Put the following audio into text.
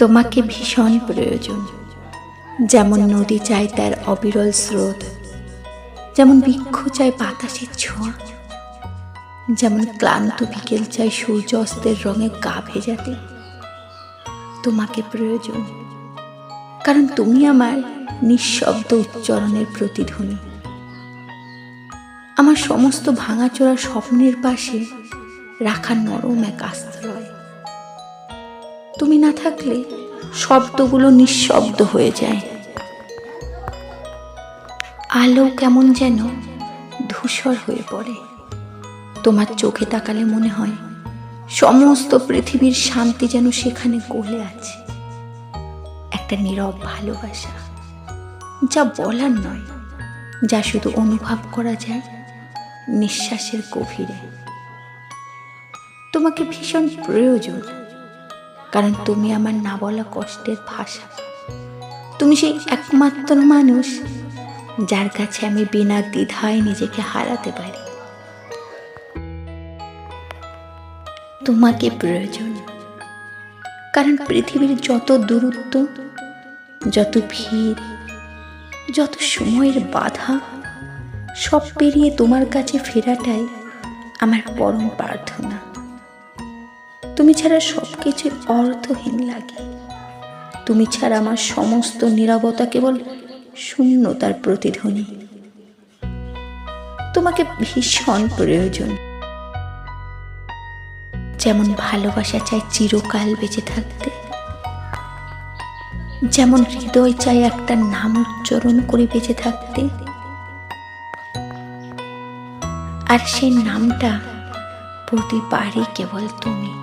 তোমাকে ভীষণ প্রয়োজন। যেমন নদী চায় তার অবিরল স্রোত, যেমন বৃক্ষ চায় বাতাসের ছোঁয়া যেমন ক্লান্ত বিকেল চায় সূর্য অস্তের রঙে গা ভেজাতে। তোমাকে প্রয়োজন, কারণ তুমি আমার নিঃশব্দ উচ্চারণের প্রতিধ্বনি। আমার সমস্ত ভাঙাচোরা স্বপ্নের পাশে রাখা নরম এক আশ্রয়। তুমি না থাকলে শব্দগুলো নিঃশব্দ হয়ে যায়। আলো কেমন যেন ধূসর হয়ে পড়ে। তোমার চোখে তাকালে মনে হয় সমস্ত পৃথিবীর শান্তি যেন সেখানে গলে আছে। একটা নীরব ভালোবাসা, যা বলার নয়, যা শুধু অনুভব করা যায় নিঃশ্বাসের গভীরে। তোমাকে ভীষণ প্রয়োজন। কারণ তুমি আমার না বলা কষ্টের ভাষা। তুমি সেই একমাত্র মানুষ যার কাছে আমি বিনা দ্বিধায় নিজেকে হারাতে পারি। তোমাকে প্রয়োজন। কারণ পৃথিবীর যত দূরত্ব, যত ভিড়, যত সময়ের বাধা, সব পেরিয়ে তোমার কাছে ফেরাটাই আমার পরম প্রার্থনা। তুমি ছাড়া সব কিছু অর্থহীন লাগে। তুমি ছাড়া আমার সমস্ত নিরবতা কেবল শূন্যতার প্রতিধ্বনি। তোমাকে ভীষণ প্রয়োজন। যেমন ভালোবাসা চায় চিরকাল বেঁচে থাকতে। যেমন হৃদয় চায় একটা নাম উচ্চারণ করে বেঁচে থাকতে। আর সেই নামটা প্রতিবারই কেবল তুমি।